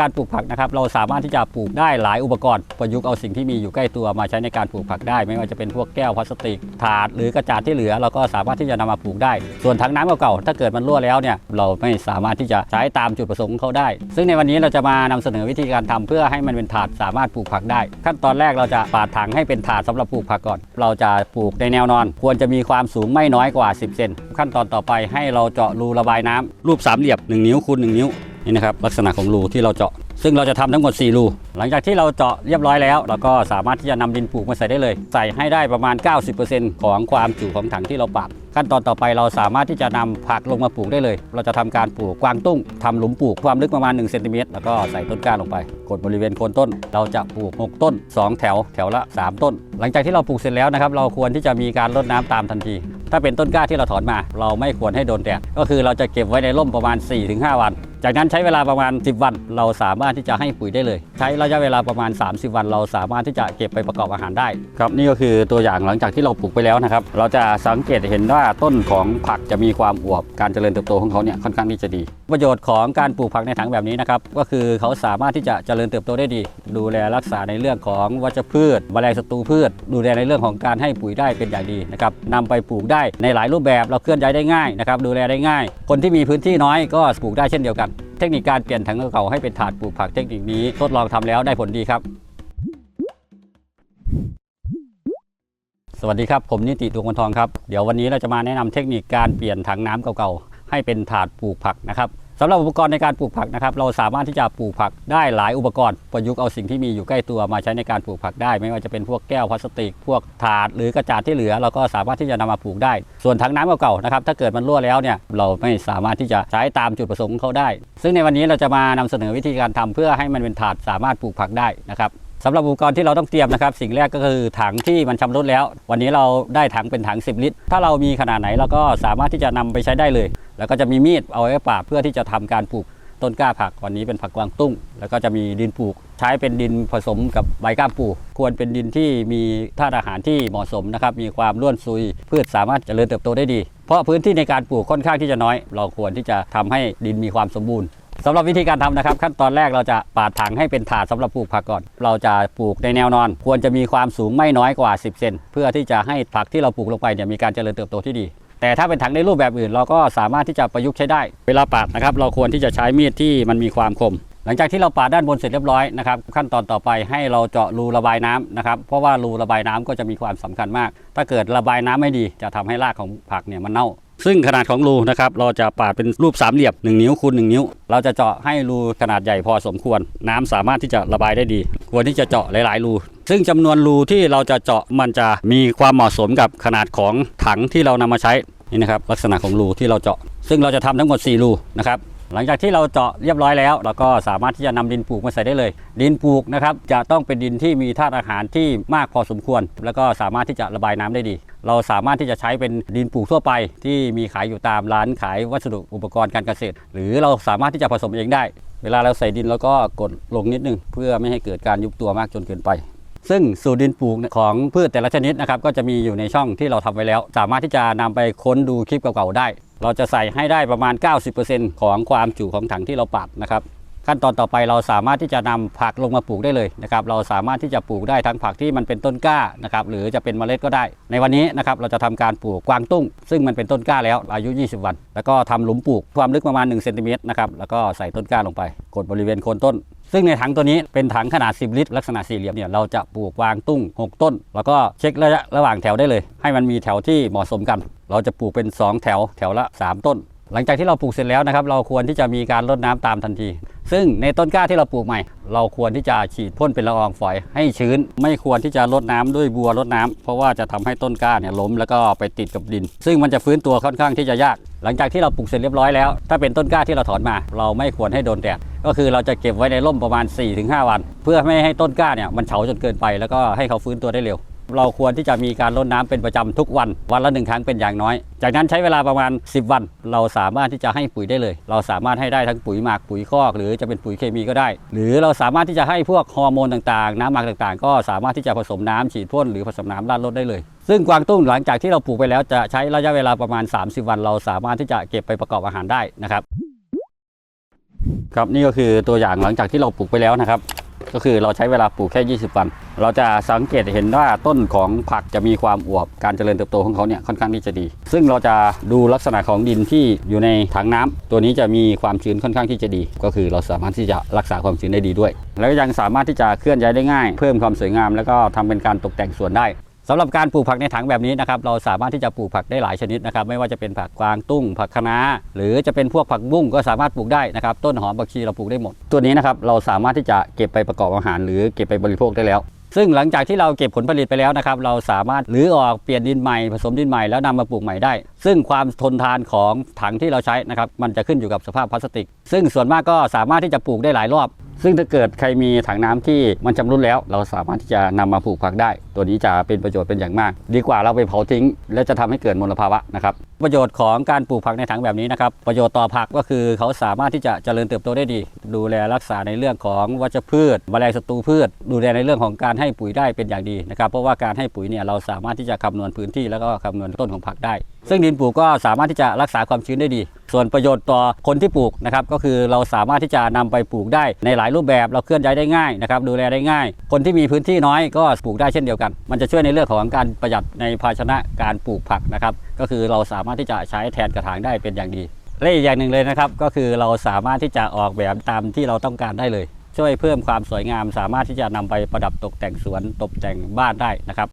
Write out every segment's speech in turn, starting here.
การปลูกผักนะครับเราสามารถที่จะปลูกได้หลายอุปกรณ์ประยุกต์เอาสิ่งที่มีอยู่ใกล้ตัวมาใช้ในการปลูกผักได้ ไม่ว่าจะเป็นพวกแก้วพลาสติกถาดหรือกระจาดที่เหลือ เราก็สามารถที่จะนำมาปลูกได้ ส่วนถังน้ำเก่าๆถ้าเกิดมันรั่วแล้วเนี่ยเราไม่สามารถที่จะใช้ตามจุดประสงค์ของเขาได้ ซึ่งในวันนี้เราจะมานำเสนอวิธีการทำเพื่อให้มันเป็นถาดสามารถปลูกผักได้ ขั้นตอนแรกเราจะปาดถังให้เป็นถาดสำหรับปลูกผักก่อน เราจะปลูกในแนวนอน ควรจะมีความสูงไม่น้อยกว่า 10 เซนขั้นตอนต่อไปให้เราเจาะรูระบายน้ำรูปสามเหลี่ยม1นิ้วคูณ1นิ้ว นี่นะครับลักษณะของรูที่เราเจาะ ซึ่งเราจะทำทั้งหมด 4 รู หลังจากที่เราเจาะเรียบร้อยแล้ว เราก็สามารถที่จะนำดินปลูกมาใส่ได้เลย ใส่ให้ได้ประมาณ 90%ของความจุของถังที่เราปาดขั้นตอนต่อไปเราสามารถที่จะนำผักลงมาปลูกได้เลย เราจะทำการปลูกกวางตุ้งทำหลุมปลูกความลึกประมาณ1เซนติเมตรแล้วก็ใส่ต้นกล้าลงไป กดบริเวณโคนต้น เราจะปลูก 6 ต้น 2 แถวแถวละ 3 ต้น หลังจากที่เราปลูกเสร็จแล้วนะครับเราควรที่จะมีการรดน้ำตามทันที ถ้าเป็นต้นกล้าที่เราถอนมา เราไม่ควรให้โดนแดดก็คือเราจะเก็บไว้ในร่มประมาณ 4-5 วัน จากนั้นใช้เวลาประมาณ 10 วัน เราสามารถที่จะให้ปุ๋ยได้เลย ใช้ระยะเวลาประมาณ 30 วัน เราสามารถที่จะเก็บไปประกอบอาหารได้ ครับนี่ก็คือตัวอย่างหลังจากที่เราปลูกไปแล้วนะครับ เราจะสังเกตเห็นว่าต้นของผักจะมีความอวบ การเจริญเติบโตของเขาเนี่ยค่อนข้างที่จะดี ประโยชน์ของการปลูกผักในถังแบบนี้นะครับก็คือเขาสามารถที่จะเจริญเติบโตได้ดี ดูแลรักษาในเรื่องของวัชพืชแมลงศัตรูพืช ดูแลในเรื่องของการให้ปุ๋ยได้เป็นอย่างดีนะครับนำไปปลูกได้ในหลายรูปแบบเราเคลื่อนย้ายได้ง่ายนะครับดูแลได้ง่าย คนที่มีพื้นที่น้อยก็ปลูกได้เช่นเดียวกันเทคนิคการเปลี่ยนถังเก่าให้เป็นถาดปลูกผักเทคนิคนี้ทดลองทำแล้วได้ผลดีครับ สวัสดีครับ ผมนิติดวงคนทองครับ เดี๋ยววันนี้เราจะมาแนะนำเทคนิคการเปลี่ยนถังน้ำเก่าๆให้เป็นถาดปลูกผักนะครับ สำหรับอุปกรณ์ในการปลูกผักนะครับ เราสามารถที่จะปลูกผักได้หลายอุปกรณ์ประยุกต์เอาสิ่งที่มีอยู่ใกล้ตัวมาใช้ในการปลูกผักได้ ไม่ว่าจะเป็นพวกแก้วพลาสติก พวกถาดหรือกระจาดที่เหลือ เราก็สามารถที่จะนำมาปลูกได้ ส่วนถังน้ำเก่าๆนะครับถ้าเกิดมันรั่วแล้วเนี่ยเราไม่สามารถที่จะใช้ตามจุดประสงค์ของเขาได้ ซึ่งในวันนี้เราจะมานำเสนอวิธีการทำเพื่อให้มันเป็นถาดสามารถปลูกผักได้นะครับ สำหรับอุปกรณ์ที่เราต้องเตรียมนะครับ สิ่งแรกก็คือถังที่มันชำรุดแล้ว วันนี้เราได้ถังเป็นถัง 10 ลิตร ถ้าเรามีขนาดไหนเราก็สามารถที่จะนำไปใช้ได้เลย แล้วก็จะมีมีดเอาไว้ปาดเพื่อที่จะทำการปลูกต้นกล้าผักวันนี้เป็นผักกวางตุ้ง แล้วก็จะมีดินปลูก ใช้เป็นดินผสมกับใบก้ามปู ควรเป็นดินที่มีธาตุอาหารที่เหมาะสมนะครับมีความร่วนซุย พืชสามารถเจริญเติบโตได้ดี เพราะพื้นที่ในการปลูกค่อนข้างที่จะน้อย เราควรที่จะทำให้ดินมีความสมบูรณ์ สำหรับวิธีการทำนะครับขั้นตอนแรกเราจะปาดถังให้เป็นถาดสำหรับปลูกผักก่อน เราจะปลูกในแนวนอน ควรจะมีความสูงไม่น้อยกว่า 10 เซนเพื่อที่จะให้ผักที่เราปลูกลงไปเนี่ยมีการเจริญเติบโตที่ดี แต่ถ้าเป็นถังในรูปแบบอื่น เราก็สามารถที่จะประยุกต์ใช้ได้ เวลาปาดนะครับเราควรที่จะใช้มีดที่มันมีความคม หลังจากที่เราปาดด้านบนเสร็จเรียบร้อยนะครับขั้นตอนต่อไปให้เราเจาะรูระบายน้ำนะครับเพราะว่ารูระบายน้ำก็จะมีความสำคัญมาก ถ้าเกิดระบายน้ำไม่ดี จะทำให้รากของผักเนี่ยมันเน่า ซึ่งขนาดของรูนะครับเราจะปาดเป็นรูปสามเหลี่ยม1นิ้วคูณ1นิ้ว เราจะเจาะให้รูขนาดใหญ่พอสมควร น้ำสามารถที่จะระบายได้ดี ควรที่จะเจาะหลาย ๆ รู ซึ่งจำนวนรูที่เราจะเจาะมันจะมีความเหมาะสมกับขนาดของถังที่เรานำมาใช้นี่นะครับลักษณะของรูที่เราเจาะ ซึ่งเราจะทำทั้งหมด4รูนะครับ หลังจากที่เราเจาะเรียบร้อยแล้ว เราก็สามารถที่จะนำดินปลูกมาใส่ได้เลย ดินปลูกนะครับจะต้องเป็นดินที่มีธาตุอาหารที่มากพอสมควร แล้วก็สามารถที่จะระบายน้ำได้ดี เราสามารถที่จะใช้เป็นดินปลูกทั่วไป ที่มีขายอยู่ตามร้านขายวัสดุอุปกรณ์การเกษตร หรือเราสามารถที่จะผสมเองได้ เวลาเราใส่ดินเราก็กดลงนิดนึง เพื่อไม่ให้เกิดการยุบตัวมากจนเกินไปซึ่งสูตรดินปลูกของพืชแต่ละชนิดนะครับก็จะมีอยู่ในช่องที่เราทำไว้แล้ว สามารถที่จะนำไปค้นดูคลิปเก่าๆได้ เราจะใส่ให้ได้ประมาณ 90%ของความจุของถังที่เราปาดนะครับขั้นตอนต่อไปเราสามารถที่จะนำผักลงมาปลูกได้เลยนะครับเราสามารถที่จะปลูกได้ทั้งผักที่มันเป็นต้นกล้านะครับหรือจะเป็นเมล็ดก็ได้ ในวันนี้นะครับเราจะทำการปลูกกวางตุ้ง ซึ่งมันเป็นต้นกล้าแล้วอายุ 20 วัน แล้วก็ทำหลุมปลูกความลึกประมาณ1เซนติเมตรนะครับแล้วก็ใส่ต้นกล้าลงไป กดบริเวณโคนต้น ซึ่งในถังตัวนี้เป็นถังขนาด 10 ลิตร ลักษณะสี่เหลี่ยมเนี่ยเราจะปลูกวางตุ้ง 6 ต้น แล้วก็เช็คระยะระหว่างแถวได้เลย ให้มันมีแถวที่เหมาะสมกัน เราจะปลูกเป็น 2 แถวแถวละ 3 ต้น หลังจากที่เราปลูกเสร็จแล้วนะครับเราควรที่จะมีการรดน้ำตามทันที ซึ่งในต้นกล้าที่เราปลูกใหม่ เราควรที่จะฉีดพ่นเป็นละอองฝอยให้ชื้น ไม่ควรที่จะรดน้ำด้วยบัวรดน้ำเพราะว่าจะทำให้ต้นกล้าเนี่ยล้มแล้วก็ไปติดกับดิน ซึ่งมันจะฟื้นตัวค่อนข้างที่จะยาก หลังจากที่เราปลูกเสร็จเรียบร้อยแล้ว ถ้าเป็นต้นกล้าที่เราถอนมา เราไม่ควรให้โดนแดดก็คือเราจะเก็บไว้ในร่มประมาณ 4-5 วัน เพื่อไม่ให้ต้นกล้าเนี่ยมันเฉาจนเกินไป แล้วก็ให้เขาฟื้นตัวได้เร็ว เราควรที่จะมีการรดน้ำเป็นประจำทุกวัน วันละหนึ่งครั้งเป็นอย่างน้อย จากนั้นใช้เวลาประมาณ 10 วัน เราสามารถที่จะให้ปุ๋ยได้เลย เราสามารถให้ได้ทั้งปุ๋ยหมักปุ๋ยคอก หรือจะเป็นปุ๋ยเคมีก็ได้ หรือเราสามารถที่จะให้พวกฮอร์โมนต่างๆ น้ำหมักต่างๆ ก็สามารถที่จะผสมน้ำฉีดพ่นหรือผสมน้ำราดรดได้เลย ซึ่งกวางตุ้งหลังจากที่เราปลูกไปแล้วจะใช้ระยะเวลาประมาณ 30 วัน เราสามารถที่จะเก็บไปประกอบอาหารได้นะครับครับนี่ก็คือตัวอย่างหลังจากที่เราปลูกไปแล้วนะครับ ก็คือเราใช้เวลาปลูกแค่ 20 วัน เราจะสังเกตเห็นว่าต้นของผักจะมีความอวบ การเจริญเติบโตของเขาเนี่ยค่อนข้างที่จะดี ซึ่งเราจะดูลักษณะของดินที่อยู่ในถังน้ำตัวนี้จะมีความชื้นค่อนข้างที่จะดี ก็คือเราสามารถที่จะรักษาความชื้นได้ดีด้วย แล้วก็ยังสามารถที่จะเคลื่อนย้ายได้ง่าย เพิ่มความสวยงาม แล้วก็ทำเป็นการตกแต่งสวนได้ สำหรับการปลูกผักในถังแบบนี้นะครับเราสามารถที่จะปลูกผักได้หลายชนิดนะครับไม่ว่าจะเป็นผักกวางตุ้ง ผักคะน้า หรือจะเป็นพวกผักบุ้งก็สามารถปลูกได้นะครับต้นหอมผักชีเราปลูกได้หมด ตัวนี้นะครับเราสามารถที่จะเก็บไปประกอบอาหาร หรือเก็บไปบริโภคได้แล้ว ซึ่งหลังจากที่เราเก็บผลผลิตไปแล้วนะครับเราสามารถรื้อออกเปลี่ยนดินใหม่ผสมดินใหม่แล้วนำมาปลูกใหม่ได้ ซึ่งความทนทานของถังที่เราใช้นะครับมันจะขึ้นอยู่กับสภาพพลาสติก ซึ่งส่วนมากก็สามารถที่จะปลูกได้หลายรอบ ซึ่งถ้าเกิดใครมีถังน้ำที่มันชำรุดแล้ว เราสามารถที่จะนำมาปลูกผักได้ ตัวนี้จะเป็นประโยชน์เป็นอย่างมาก ดีกว่าเราไปเผาทิ้ง และจะทำให้เกิดมลภาวะนะครับประโยชน์ของการปลูกผักในถังแบบนี้นะครับประโยชน์ต่อผักก็คือเขาสามารถที่จะเจริญเติบโตได้ดี ดูแลรักษาในเรื่องของวัชพืชแมลงศัตรูพืช ดูแลในเรื่องของการให้ปุ๋ยได้เป็นอย่างดีนะครับเพราะว่าการให้ปุ๋ยเนี่ยเราสามารถที่จะคำนวณพื้นที่แล้วก็คำนวณต้นของผักได้ ซึ่งดินปลูกก็สามารถที่จะรักษาความชื้นได้ดี ส่วนประโยชน์ต่อคนที่ปลูกนะครับก็คือเราสามารถที่จะนำไปปลูกได้ในหลายรูปแบบ เราเคลื่อนย้ายได้ง่ายนะครับดูแลได้ง่าย คนที่มีพื้นที่น้อยก็ปลูกได้เช่นเดียวกัน มันจะช่วยในเรื่องของการประหยัดในภาชนะการปลูกผักนะครับก็คือเราสามารถที่จะใช้แทนกระถางได้เป็นอย่างดีและอีกอย่างหนึ่งเลยนะครับก็คือเราสามารถที่จะออกแบบตามที่เราต้องการได้เลย ช่วยเพิ่มความสวยงาม สามารถที่จะนำไปประดับตกแต่งสวนตกแต่งบ้านได้นะครับ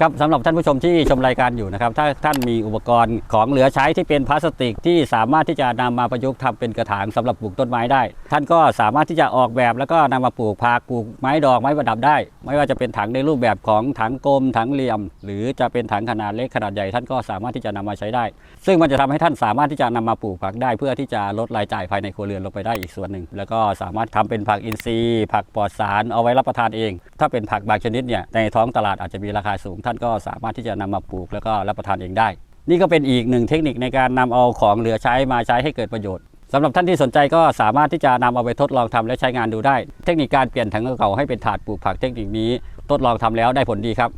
ครับสำหรับท่านผู้ชมที่ชมรายการอยู่นะครับถ้าท่านมีอุปกรณ์ของเหลือใช้ที่เป็นพลาสติกที่สามารถที่จะนำมาประยุกต์ทำเป็นกระถางสำหรับปลูกต้นไม้ได้ ท่านก็สามารถที่จะออกแบบแล้วก็นำมาปลูกผักปลูกไม้ดอกไม้ประดับได้ ไม่ว่าจะเป็นถังในรูปแบบของถังกลมถังเหลี่ยม หรือจะเป็นถังขนาดเล็กขนาดใหญ่ท่านก็สามารถที่จะนำมาใช้ได้ ซึ่งมันจะทำให้ท่านสามารถที่จะนำมาปลูกผักได้ เพื่อที่จะลดรายจ่ายภายในครัวเรือนลงไปได้อีกส่วนหนึ่ง แล้วก็สามารถทำเป็นผักอินทรีย์ ผักปลอดสารเอาไว้รับประทานเอง ถ้าเป็นผักบางชนิดเนี่ยในท้องตลาดอาจจะมีราคาสูงท่านก็สามารถที่จะนำมาปลูกแล้วก็รับประทานเองได้ นี่ก็เป็นอีกหนึ่งเทคนิคในการนำเอาของเหลือใช้มาใช้ให้เกิดประโยชน์สำหรับท่านที่สนใจก็สามารถที่จะนำเอาไปทดลองทำและใช้งานดูได้ เทคนิคการเปลี่ยนถังเก่าให้เป็นถาดปลูกผักเทคนิคนี้ทดลองทำแล้วได้ผลดีครับ